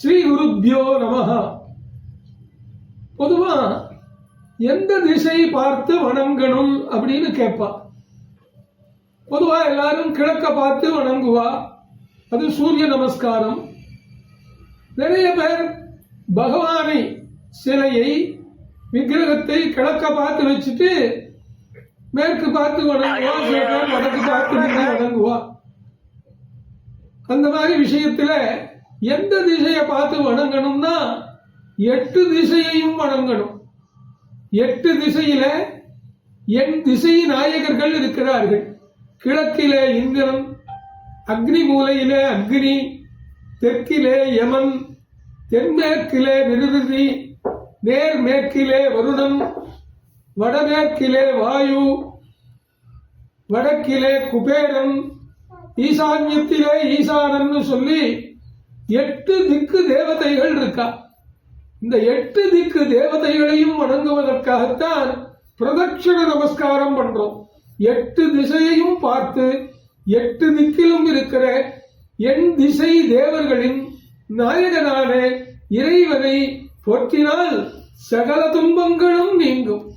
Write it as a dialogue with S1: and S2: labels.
S1: ஸ்ரீ குருப்யோ நமகா பொதுவா எந்த திசை பார்த்து வணங்கணும் அப்படின்னு கேட்பா. பொதுவா எல்லாரும் கிழக்க பார்த்து வணங்குவா. அது சூரிய நமஸ்காரம். நிறைய பேர் பகவானை சிலையை விக்கிரகத்தை கிழக்க பார்த்து வச்சுட்டு மேற்கு பார்த்து வணங்குவா சில பேர் வடக்கு பார்த்து வணங்குவா. அந்த மாதிரி விஷயத்துல எந்த திசையை பார்த்து வணங்கணும்னா எட்டு திசையையும் வணங்கணும். எட்டு திசையில என் திசை நாயகர்கள் இருக்கிறார்கள். கிழக்கிலே இந்திரன் அக்னி மூலையிலே அக்னி தெற்கிலே யமன் தென்மேற்கிலே நிருதி நேர் மேற்கிலே வருணன் வடமேற்கிலே வாயு வடக்கிலே குபேரன் ஈசான்யத்திலே ஈசானன்னு சொல்லி எட்டு திக்கு தேவதைகள் இருக்கா? இந்த எட்டு திக்கு தேவதைகளையும் வணங்குவதற்காகத்தான் பிரதட்சிண நமஸ்காரம் பண்றோம். எட்டு திசையையும் பார்த்து எட்டு திக்கிலும் இருக்கிற என் திசை தேவர்களின் நாயகனான இறைவனை போற்றினால் சகல துன்பங்களும் நீங்கும்.